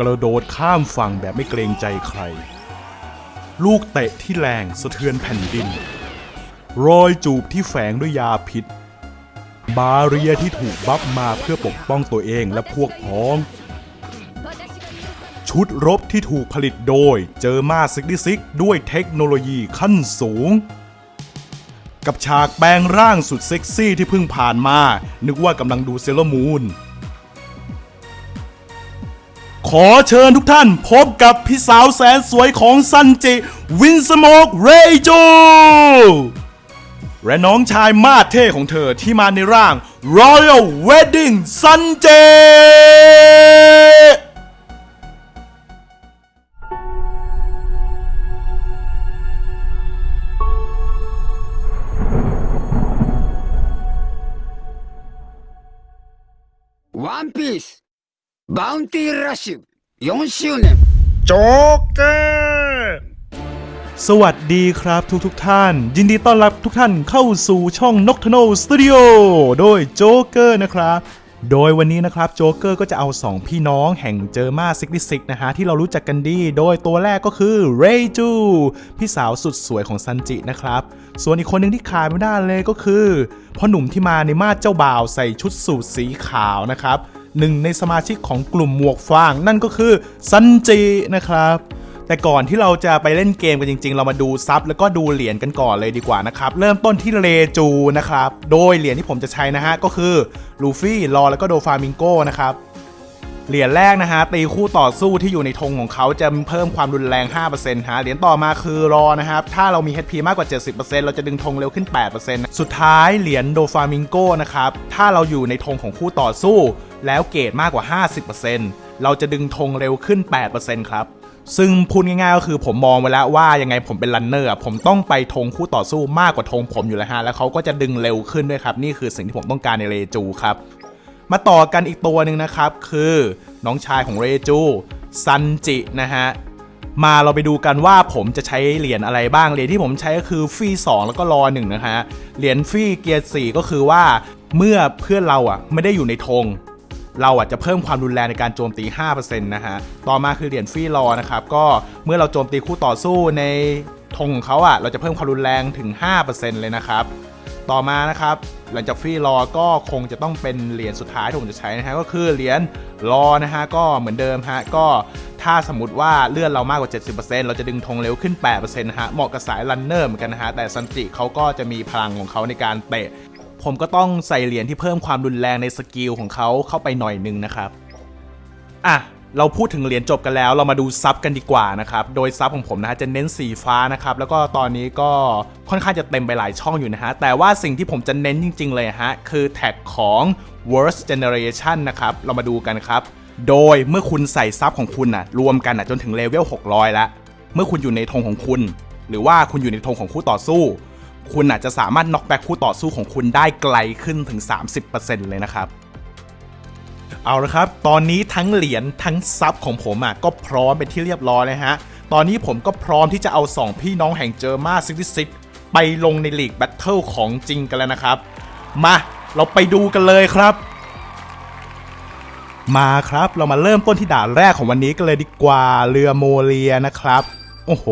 กระโดดข้ามฝั่งแบบไม่เกรงใจใคร ลูกเตะที่แรงสะเทือนแผ่นดิน รอยจูบที่แฝงด้วยยาพิษ บาเรียที่ถูกบัฟมาเพื่อปกป้องตัวเองและพวกพ้อง ชุดรบที่ถูกผลิตโดยเจอมาซิกดิซิกด้วยเทคโนโลยีขั้นสูงกับฉากแปลงร่างสุดเซ็กซี่ที่เพิ่งผ่านมา นึกว่ากำลังดูเซเลมูน ขอเชิญทุกท่านพบกับพี่สาวแสนสวยของซันจิ วินสโมกเรย์จูและน้องชายมาเท่ของเธอที่มาในร่าง Royal Wedding ซันเจ One Piece バウンティーラッシュ4周年 โจ๊กเกอร์สวัสดีครับทุกทุกๆท่าน ยินดีต้อนรับทุกท่านเข้าสู่ช่องนกทโนสตูดิโอโดยโจ๊กเกอร์นะครับ โดยวันนี้นะครับโจ๊กเกอร์ก็จะเอา 2 พี่น้องแห่งเจอมาซิกซิกนะฮะที่เรารู้จักกันดี โดยตัวแรกก็คือเรจู พี่สาวสุดสวยของซันจินะครับ ส่วนอีกคนหนึ่งที่ขาดไม่ได้เลยก็คือพ่อหนุ่มที่มาในมาดเจ้าบ่าวใส่ชุดสูทสีขาวนะครับ หนึ่งในสมาชิกของกลุ่มหมวกฟาง นั่นก็คือซันจีนะครับแต่ก่อนที่เราจะไปเล่นเกมกันจริง ๆ เรามาดูซับแล้วก็ดูเหรียญกันก่อนเลยดีกว่านะครับ เริ่มต้นที่เลจูนะครับ โดยเหรียญที่ผมจะใช้นะฮะก็คือลูฟี่ ลอ แล้วก็โดฟามิงโกนะครับ เหรียญแรกนะฮะตีคู่ต่อสู้ที่อยู่ในธงของเขาจะเพิ่มความรุนแรง 5%ฮะเหรียญต่อมาคือรอนะครับถ้าเรามี HP มากกว่า 70%เราจะดึงธงเร็วขึ้น 8%สุดท้ายเหรียญโดฟามิงโกนะครับถ้าเราอยู่ในธงของคู่ต่อสู้ แล้วเกรดมากกว่า 50%เราจะดึงธงเร็วขึ้น 8%ครับซึ่งพูดง่ายๆก็คือผมมองไว้แล้วว่ายังไงผมเป็นรันเนอร์ผมต้องไปธงคู่ต่อสู้มากกว่าธงผมอยู่แล้วฮะ แล้วเขาก็จะดึงเร็วขึ้นด้วยครับ นี่คือสิ่งที่ผมต้องการในเรจูครับ มาต่อกันอีกตัวหนึ่งนะครับ คือ น้องชายของเรจูซันจินะฮะมาเราไปดูกันว่าผมจะใช้เหรียญอะไรบ้าง เหรียญที่ผมใช้ก็คือฟรี2แล้วก็รอหนึ่งนะฮะ เหรียญฟรีเกียร์ 4 ก็คือว่าเมื่อเพื่อนเราอะไม่ได้อยู่ในธงเราอะจะเพิ่มความรุนแรงในการโจมตี 5%นะฮะ ต่อมาคือเหรียญฟรีรอนะครับ ก็เมื่อเราโจมตีคู่ต่อสู้ในธงของเขาอะเราจะเพิ่มความรุนแรงถึง 5%เลยนะครับ ต่อมานะครับ หลังจากฟรีรอก็คงจะต้องเป็นเหรียญสุดท้ายที่ผมจะใช้นะฮะก็คือเหรียญรอนะฮะก็เหมือนเดิมฮะก็ถ้าสมมติว่าเลื่อนเรามากกว่า 70%เราจะดึงธงเร็วขึ้น 8%นะฮะเหมาะกับสายรันเนอร์เหมือนกันนะฮะแต่ซันจิเขาก็จะมีพลังของเขาในการเตะ ผมก็ต้องใส่เหรียญที่เพิ่มความรุนแรงในสกิลของเขาเข้าไปหน่อยนึงนะครับอะ เราพูดถึงเหรียญจบกันแล้ว เรามาดูซับกันดีกว่านะครับ โดยซับของผมนะฮะจะเน้นสีฟ้านะครับ แล้วก็ตอนนี้ก็ค่อนข้างจะเต็มไปหลายช่องอยู่นะฮะ แต่ว่าสิ่งที่ผมจะเน้นจริง ๆ เลยฮะ คือแท็กของ worst generation นะครับ เรามาดูกันครับ โดยเมื่อคุณใส่ซับของคุณน่ะรวมกันน่ะจนถึงเลเวล 600 แล้ว เมื่อคุณอยู่ในธงของคุณ หรือว่าคุณอยู่ในธงของคู่ต่อสู้ คุณอาจจะสามารถน็อกแบ็คคู่ต่อสู้ของคุณได้ไกลขึ้นถึง 30%เลยนะครับ เอาละครับ ตอนนี้ทั้งเหรียญทั้งซับของผมอะก็พร้อมเป็นที่เรียบร้อยเลยฮะ ตอนนี้ผมก็พร้อมที่จะเอา 2 พี่น้องแห่งเจอมาซิกซิไปลงในลีกแบทเทิลของจริงกันแล้วนะครับ มาเราไปดูกันเลยครับ มาครับเรามาเริ่มต้นที่ด่านแรกของวันนี้กันเลยดีกว่าเรือโมเลียนะครับ โอ้โห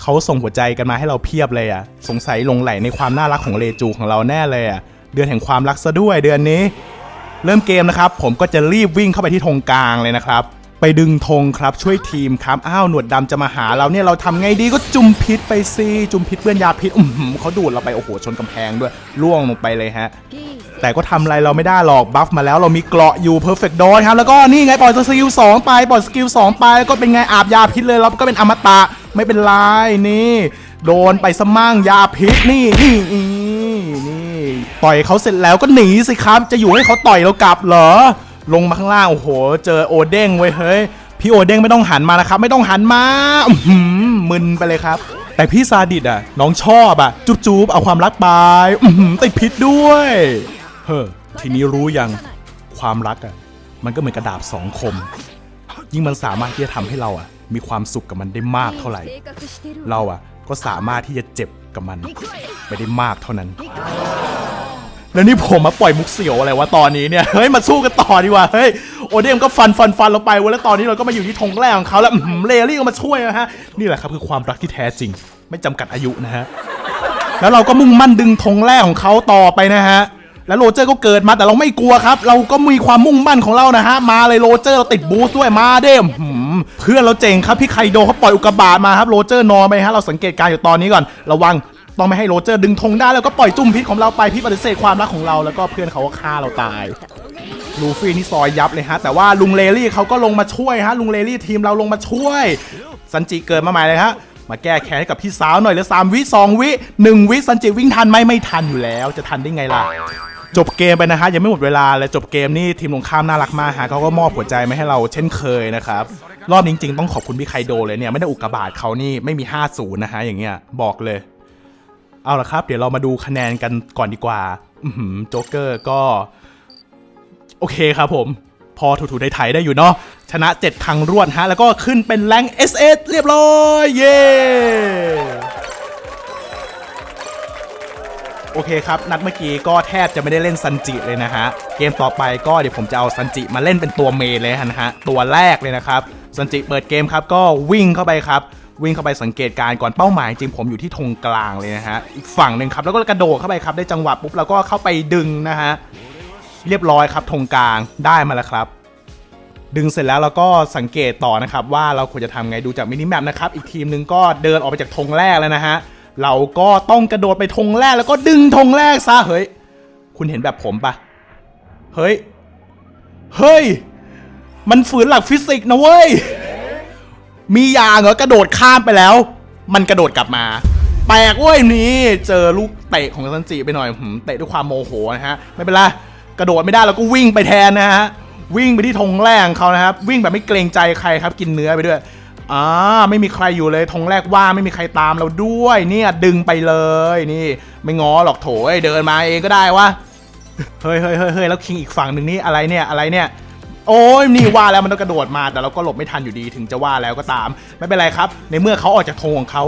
เขาส่งหัวใจกันมาให้เราเพียบเลยอะสงสัยลงไหลในความน่ารักของเลจูของเราแน่เลยอะเดือนแห่งความรักซะด้วยเดือนนี้ เริ่มเกมนะครับผมก็จะรีบวิ่งเข้าไปที่ธงกลางเลยนะครับไปดึงธงครับช่วยทีมครับอ้าวหนวดดำจะมาหาเราเนี่ยเราทำไงดีก็จุ่มพิษไปสิจุ่มพิษเปื้อนยาพิษอือหือเขาดูดเราไปโอ้โหชนกำแพงด้วยล่วงลงไปเลยฮะ แต่ก็ทำอะไรเราไม่ได้หรอกบัฟมาแล้วเรามีเกราะอยู่ Perfect d o ครับแล้วก็นี่ไงปล่อยสกิล2ไปปล่อยสกิล2ไปก็เป็นไงอาบยาพิษเลยเราก็เป็นอมตะไม่เป็นไรนี่ โดนไปสมั่งยาพิษนี่นี่ ต่อยเขาเสร็จแล้วก็หนีสิครับจะอยู่ให้เขาต่อยเรากลับเหรอ ลงมาข้างล่างโอ้โห เจอโอเด้งไว้ยเฮ้ยพี่โอเด้งไม่ต้องหันมานะครับ ไม่ต้องหันมาหือมึนไปเลยครับ แต่พี่ซาดิสอะ น้องชอบอะ จุ๊บจุ๊บเอาความรักไปติดพิษด้วย เฮ้อทีนี้รู้ยังความรักอะ มันก็เหมือนกระดาบสองคม ยิ่งมันสามารถที่จะทำให้เราอะ มีความสุขกับมันได้มากเท่าไหร่ เราอะ ก็สามารถที่จะเจ็บกับมัน ไปได้มากเท่านั้น แล้วนี่ผมมาปล่อยมุกเสียวอะไรวะตอนนี้เนี่ยเฮ้ยมาสู้กันต่อดีกว่าเฮ้ยโอเดมก็ฟันฟันฟันเราไปเว้ยแล้วตอนนี้เราก็มาอยู่ที่ธงแรกของเขาแล้วอื้อหือเลลี่ก็มาช่วยนะฮะนี่แหละครับคือความรักที่แท้จริง ไม่จำกัดอายุนะฮะแล้วเราก็มุ่งมั่นดึงธงแรกของเขาต่อไปนะฮะแล้วโรเจอร์ก็เกิดมาแต่เราไม่กลัวครับ เราก็มีความมุ่งมั่นของเรานะฮะมาเลยโรเจอร์เราติดบูสต์ด้วยมาเด้มหืมเพื่อนเราเจ๋งครับพี่ไคโดเขาปล่อยอุกกาบาตมาครับโรเจอร์นอนไปฮะเราสังเกตการณ์อยู่ตอนนี้ก่อนระวัง ต้องไม่ให้โรเจอร์ดึงธงได้แล้วก็ปล่อยจุ่มพิษของเราไปพี่ปฏิเสธความรักของเราแล้วก็เพื่อนเขาก็ฆ่าเราตายลูฟี่นี่ซอยยับเลยฮะ แต่ว่าลุงเลลี่เขาก็ลงมาช่วยฮะ ลุงเลลี่ทีมเราลงมาช่วยซันจิเกิดมาใหม่เลยฮะ มาแก้แค้นให้กับพี่สาวหน่อยเหลือสามวิสองวิหนึ่งวิซันจิวิ่งทันไหมไม่ทันอยู่แล้ว จะทันได้ไงล่ะ จบเกมไปนะฮะ ยังไม่หมดเวลาเลยจบเกมนี่ทีมตรงข้ามน่ารักมากฮะเขาก็มอบหัวใจมาให้เราเช่นเคยนะครับรอบนี้จริงๆต้องขอบคุณพี่ไคโดเลยเนี่ยไม่ได้อุกกาบาตเขานี่ไม่มี 50นะฮะอย่างเงี้ยบอกเลย เอาละครับ เดี๋ยวเรามาดูคะแนนกันก่อนดีกว่า อือหือโจ๊กเกอร์ก็ โอเคครับผม พอถูๆไถๆได้อยู่เนาะชนะ 7 ครั้งรวดฮะ แล้วก็ขึ้นเป็นแรง SS เรียบร้อย เย้โอเคครับ นัดเมื่อกี้ก็แทบจะไม่ได้เล่นซันจิเลยนะฮะ เกมต่อไปก็เดี๋ยวผมจะเอาซันจิมาเล่นเป็นตัวเมนเลยนะฮะ ตัวแรกเลยนะครับซันจิเปิดเกมครับก็วิ่งเข้าไปครับ วิ่งเข้าไปสังเกตการณ์ก่อนเป้าหมายจริงผมอยู่ที่ธงกลางเลยนะฮะอีกฝั่งหนึ่งครับแล้วก็กระโดดเข้าไปครับได้จังหวะปุ๊บแล้วก็เข้าไปดึงนะฮะเรียบร้อยครับธงกลางได้มาแล้วครับ ดึงเสร็จแล้วเราก็สังเกตต่อนะครับ ว่าเราควรจะทำไงดูจากมินิแมปนะครับอีกทีมหนึ่งก็เดินออกไปจากธงแรกแล้วนะฮะเราก็ต้องกระโดดไปธงแรกแล้วก็ดึงธงแรกซะเฮ้ยคุณเห็นแบบผมปะเฮ้ยเฮ้ย มันฝืนหลักฟิสิกส์นะเว้ย มียางเหรอกระโดดข้ามไปแล้ว มันกระโดดกลับมา แปลกเว้ยนี่เจอลูกเตะของซันจิไปหน่อยหืมเตะด้วยความโมโหนะฮะไม่เป็นไรกระโดดไม่ได้เราก็วิ่งไปแทนนะฮะวิ่งไปที่ธงแรกของเขานะครับ วิ่งแบบไม่เกรงใจใครครับกินเนื้อไปด้วยอ่าไม่มีใครอยู่เลยธงแรกว่าไม่มีใครตามเราด้วยเนี่ยดึงไปเลยนี่ ไม่ง้อหรอกโถเอ้ยเดินมาเองก็ได้วะเฮ้ยเฮ้ยเฮ้ยเฮ้ยแล้วคิงอีกฝั่งหนึ่งนี่อะไรเนี่ยอะไรเนี่ย โอ้ยนี่ว่าแล้วมันต้องกระโดดมาแต่เราก็หลบไม่ทันอยู่ดีถึงจะว่าแล้วก็ตาม ไม่เป็นไรครับ ในเมื่อเขาออกจากธงของเขา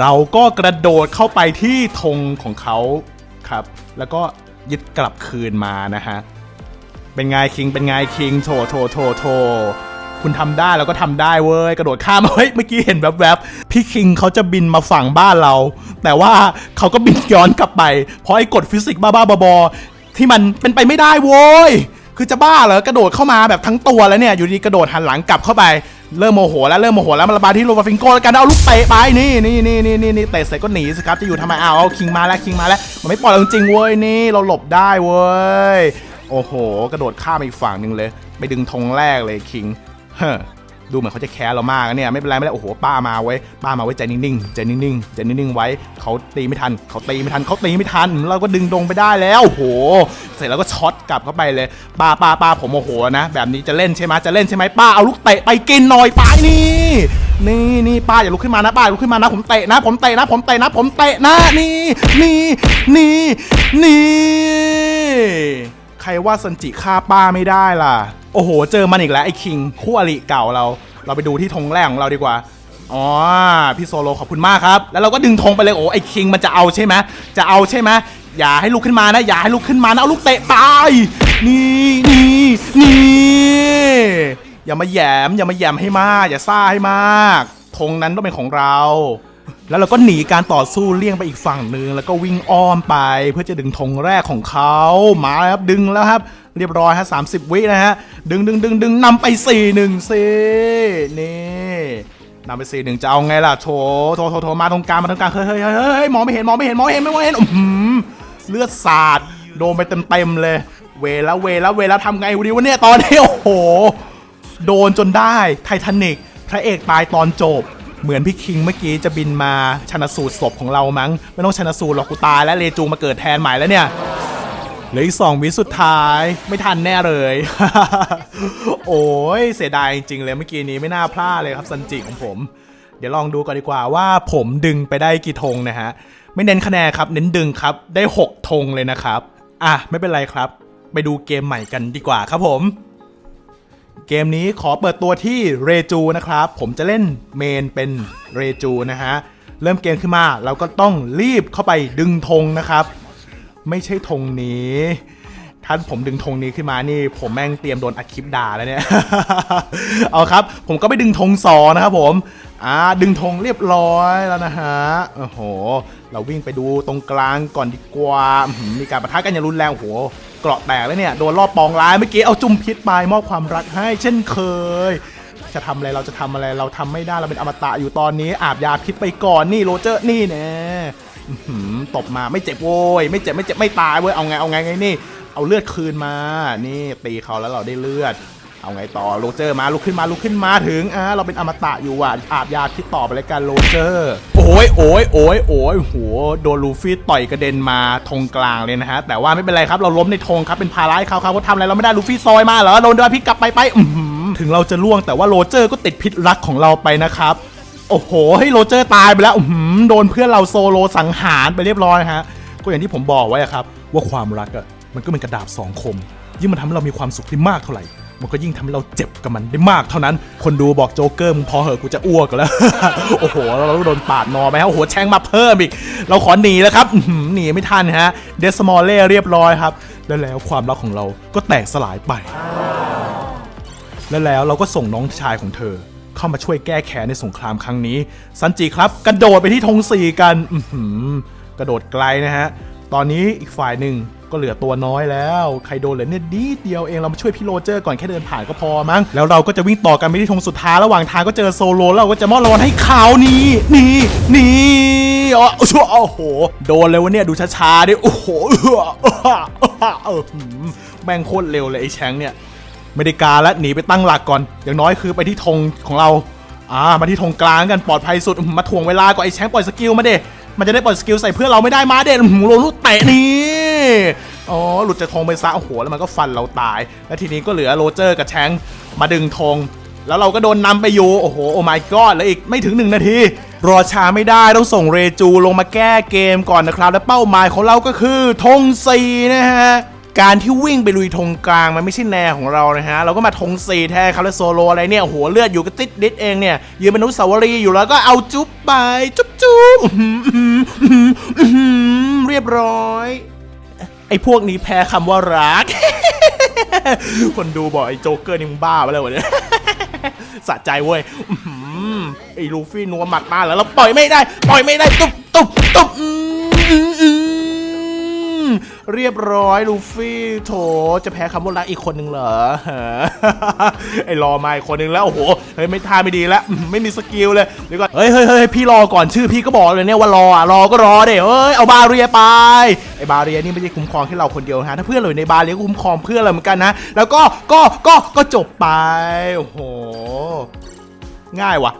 เราก็กระโดดเข้าไปที่ธงของเขาครับ แล้วก็ยึดกลับคืนมานะฮะเป็นไงคิงเป็นไงคิงโถโถโถโถคุณทำได้เราก็ทำได้เว้ยกระโดดข้ามเฮ้ยเมื่อกี้เห็นแวบๆพี่คิงเขาจะบินมาฝั่งบ้านเรา แต่ว่าเขาก็บินย้อนกลับไป เพราะไอ้กฎฟิสิกส์บ้าๆบอๆที่มันเป็นไปไม่ได้โว้ย คือจะบ้าเหรอกระโดดเข้ามาแบบทั้งตัวแล้วเนี่ยอยู่ดีกระโดดหันหลังกลับเข้าไปเริ่มโมโหแล้วเริ่มโมโหแล้วมาระบายที่โรบาฟิงโก้แล้วกันเอาลูกเตะไปนี่นี่นี่นี่นี่นี่เตะเสร็จก็หนีสิครับจะอยู่ทำไมเอาเอาคิงมาแล้วคิงมาแล้วมันไม่ปล่อยเราจริงเว้ยนี่เราหลบได้เว้ยโอ้โห กระโดดข้ามอีกฝั่งหนึ่งเลย ไปดึงธงแรกเลยคิงเฮ้ ดูเหมือนเขาจะแค้นเรามากนะเนี่ยไม่เป็นไรไม่เป็นไรโอ้โหป้ามาไว้ป้ามาไว้ใจนิ่งๆใจนิ่งๆใจนิ่งๆไว้เขาตีไม่ทันเขาตีไม่ทันเขาตีไม่ทัน เราก็ดึงดงไปได้แล้วโอ้โห เสร็จแล้วก็ช็อตกลับเข้าไปเลยป้าป้าป้าผมโมโหนะ แบบนี้จะเล่นใช่ไหมจะเล่นใช่ไหมป้าเอาลูกเตะไปกินหน่อยไปนี่นี่นี่ป้าอย่าลุกขึ้นมานะป้าอย่าลุกขึ้นมานะผมเตะนะ ผมเตะนะ ผมเตะนะ ผมเตะนะนี่นี่นี่นี่ ใครว่าซันจิฆ่าป้าไม่ได้ล่ะ โอ้โห เจอมันอีกแล้วไอ้คิงคู่อริเก่าเรา เราไปดูที่ธงแรกของเราดีกว่า อ๋อ พี่โซโลขอบคุณมากครับ แล้วเราก็ดึงธงไปเลยโอ้ไอ้คิงมันจะเอาใช่ไหมจะเอาใช่ไหมอย่าให้ลุกขึ้นมานะ อย่าให้ลุกขึ้นมานะเอาลูกเตะตาย นี่นี่นี่อย่ามาแยมอย่ามาแยมให้มาก อย่าซ่าให้มากธงนั้นต้องเป็นของเรา แล้วเราก็หนีการต่อสู้เลี่ยงไปอีกฝั่งหนึ่งแล้วก็วิ่งอ้อมไปเพื่อจะดึงธงแรกของเขามาครับดึงแล้วครับ เรียบร้อยฮะสามสิบวินะฮะดึงดึงดึงดึงนำไปสี่หนึ่งสินี่นำไปสี่หนึ่งจะเอาไงล่ะโถโถโถโถมาตรงกลางมาตรงกลางเฮ้ยเฮ้ยเฮ้ยเฮ้ยมองไม่เห็นมองไม่เห็นมองไม่เห็นไม่มองเห็นอื้อหือเลือดสาดโดนไปเต็มเต็มเลย เวแล้วเวแล้วเวแล้วทำไงวันนี้วะเนี่ยตอนนี้โอ้โห โดนจนได้ไททานิกพระเอกตายตอนจบ เหมือนพี่คิงเมื่อกี้จะบินมาชนะสูตรศพของเรามั้ง ไม่ต้องชนะสูตรหรอกกูตายแล้วเลจูมาเกิดแทนใหม่แล้วเนี่ยเหลืออีกสองวิสุดท้ายไม่ทันแน่เลย โอ้ยเสียดายจริงๆเลยเมื่อกี้นี้ไม่น่าพลาดเลยครับซันจิของผม เดี๋ยวลองดูก่อนดีกว่าว่าผมดึงไปได้กี่ธงนะฮะ ไม่เน้นคะแนนครับ เน้นดึงครับได้หกธงเลยนะครับ อะไม่เป็นไรครับ ไปดูเกมใหม่กันดีกว่าครับผม เกมนี้ขอเปิดตัวที่เรจูนะครับ ผมจะเล่นเมนเป็นเรจูนะฮะ เริ่มเกมขึ้นมาเราก็ต้องรีบเข้าไปดึงธงนะครับ ไม่ใช่ธงนี้ถ้าผมดึงธงนี้ขึ้นมานี่ ผมแม่งเตรียมโดนอัดคลิปด่าแล้วเนี่ย เอาครับ ผมก็ไปดึงธงสอนะครับผม อ่า ดึงธงเรียบร้อยแล้วนะฮะ โอ้โห เราวิ่งไปดูตรงกลางก่อนดีกว่า มีการประทะกันอย่างรุนแรงโอ้โห เกราะแตกแล้วเนี่ยโดนรอบปองร้ายเมื่อกี้เอาจุ่มพิษไปมอบความรักให้ เช่นเคย จะทำอะไรเราจะทำอะไรเราทำไม่ได้เราเป็นอมตะอยู่ตอนนี้ อาบยาพิษไปก่อนนี่โรเจอร์นี่แน่ตบมาไม่เจ็บโว้ยไม่เจ็บไม่เจ็บไม่ตายเว้ยเอาไงเอาไงไงนี่ เอาเลือดคืนมา นี่ตีเขาแล้วเราได้เลือด เอาไงต่อโรเจอร์มาลุกขึ้นมาลุกขึ้นมาถึงอ่าเราเป็นอมตะอยู่อะอาบยาคิดต่อไปเลยกันโรเจอร์ โอ้ยโอ้ยโอ้ยโอ้ยโหโดนลูฟี่ต่อยกระเด็นมาธงกลางเลยนะฮะแต่ว่าไม่เป็นไรครับเราล้มในธงครับเป็นภาระให้เขาครับเขาทำอะไรเราไม่ได้ลูฟี่ซอยมาเหรอโดนโดนพิษกลับไปไปอื้อหือถึงเราจะล่วงแต่ว่าโรเจอร์ก็ติดพิษรักของเราไปนะครับโอ้โหให้โรเจอร์ตายไปแล้วอื้อหือโดนเพื่อนเราโซโลสังหารไปเรียบร้อยฮะก็อย่างที่ผมบอกไว้ครับ ว่าความรักอะมันก็เป็นกระดาบสองคม ยิ่งมันทำให้เรามีความสุขได้มากเท่าไหร่ มันก็ยิ่งทำให้เราเจ็บกับมันได้มากเท่านั้น คนดูบอกโจ๊กเกอร์มึงพอเหอะกูจะอ้วกแล้ว โอ้โห เราโดนปาดนอไปฮะโอ้โหแช่งมาเพิ่มอีก เราขอหนีแล้วครับหนีไม่ทันฮะ เดสมอลเล่เรียบร้อยครับ แล้วแล้วความรักของเราก็แตกสลายไป และแล้วเราก็ส่งน้องชายของเธอ เข้ามาช่วยแก้แค้นในสงครามครั้งนี้ ซันจิครับ กระโดดไปที่ธงสีกันอื้อหือกระโดดไกลนะฮะ ตอนนี้อีกฝ่ายหนึ่ง ก็เหลือตัวน้อยแล้วใครโดนเหลือเนี่ยดีเดียวเองเรามาช่วยพี่โรเจอร์ก่อนแค่เดินผ่านก็พอมั้งแล้วเราก็จะวิ่งต่อกันไปที่ธงสุดท้ายระหว่างทางก็เจอโซโลแล้วเราก็จะมอบรางวัลให้เขานี่นี่นี่อ๋อโอ้โห โดนเลยวะเนี่ยดูช้าๆดิโอ้โหเออเออเออหืมแม่งโคตรเร็วเลยไอ้แชงเนี่ยไม่ได้การแล้วหนีไปตั้งหลักก่อน อย่างน้อยคือไปที่ธงของเราอ่ามาที่ธงกลางกันปลอดภัยสุดมาถ่วงเวลาก่อนไอ้แชงปล่อยสกิลมาเด้มันจะได้ปล่อยสกิลใส่เพื่อนเราไม่ได้มาเด้หือโรนุเตะนี่ อ๋อหลุดจากธงไปซะโอ้โหแล้วมันก็ฟันเราตาย แล้วทีนี้ก็เหลือโรเจอร์กับแชงมาดึงธงแล้วเราก็โดนนำไปอยู่โอ้โหโอ้ my god แล้วอีกไม่ถึง 1 นาที รอช้าไม่ได้ต้องส่งเรจูลงมาแก้เกมก่อนนะครับ และเป้าหมายของเราก็คือธงสีนะฮะการที่วิ่งไปลุยธงกลางมันไม่ใช่แนวของเรานะฮะ เราก็มาธงสีแทนครับแล้วโซโลอะไรเนี่ยหัวเลือดอยู่กับติดดิดเองเนี่ย ยืนเป็นอนุสาวรีอยู่แล้วก็เอาจุ๊บไป จุ๊บจุ๊บเรียบร้อย ไอ้พวกนี้แพ้คำว่ารัก คนดูบอกไอ้โจ๊กเกอร์นี่มึงบ้าไปแล้ววะเนี่ยสะใจเว้ยไอ้ลูฟี่นัวหมัดมาแล้วเราปล่อยไม่ได้ ปล่อยไม่ได้ ตุ๊บตุบตุบอืมอือ เรียบร้อยลูฟี่โถจะแพ้คำว่ารักอีกคนหนึ่งเหรอไอ้รอมาอีกคนหนึ่งแล้วโอ้โหเฮ้ยไม่ท่าไม่ดีแล้ว ไม่มีสกิลเลยเดี๋ยวก่อนเฮ้ยเฮ้ยเฮ้ยพี่รอก่อนชื่อพี่ก็บอกเลยเนี่ยว่ารออะรอก็รอเด้เอ้ยเอาบาเรียไปไอ้บาเรียนี่ไม่ใช่คุ้มครองแค่เราคนเดียวนะฮะถ้าเพื่อนเราอยู่ในบาเรียก็คุ้มครองเพื่อนเราเหมือนกันนะแล้วก็ก็ก็ก็จบไปโอ้โห ง่ายว่ะ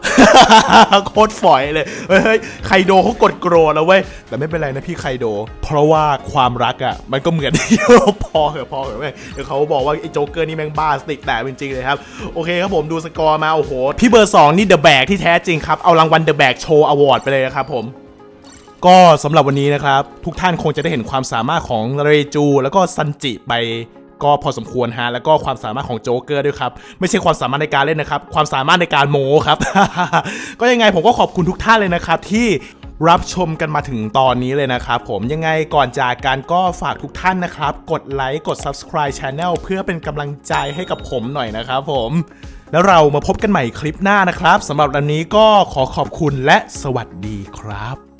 โคตรฝอยเลย เฮ้ยไคโดเขากดโกรธแล้วเว้ย แต่ไม่เป็นไรนะพี่ไคโด เพราะว่าความรักอะ มันก็เหมือนพอเหอะพอเหอะเว้ยเดี๋ยวเขาบอกว่าไอ้โจ๊กเกอร์นี่แม่งบ้าสติกแต่จริงๆเลยครับ โอเคครับผมดูสกอร์มา โอ้โห พี่เบอร์2นี่เดอะแบกที่แท้จริงครับ เอารางวัลเดอะแบกโชว์อวอร์ดไปเลยนะครับผมก็สำหรับวันนี้นะครับ ทุกท่านคงจะได้เห็นความสามารถของเรจู แล้วก็ซันจิไป ก็พอสมควรฮะแล้วก็ความสามารถของโจ๊กเกอร์ด้วยครับ ไม่ใช่ความสามารถในการเล่นนะครับ ความสามารถในการโมครับ ก็ยังไงผมก็ขอบคุณทุกท่านเลยนะครับ ที่รับชมกันมาถึงตอนนี้เลยนะครับผมยังไงก่อนจากการก็ฝากทุกท่านนะครับ กดไลค์กด subscribe channel เพื่อเป็นกำลังใจให้กับผมหน่อยนะครับผมแล้วเรามาพบกันใหม่คลิปหน้านะครับสำหรับวันนี้ก็ขอขอบคุณและสวัสดีครับ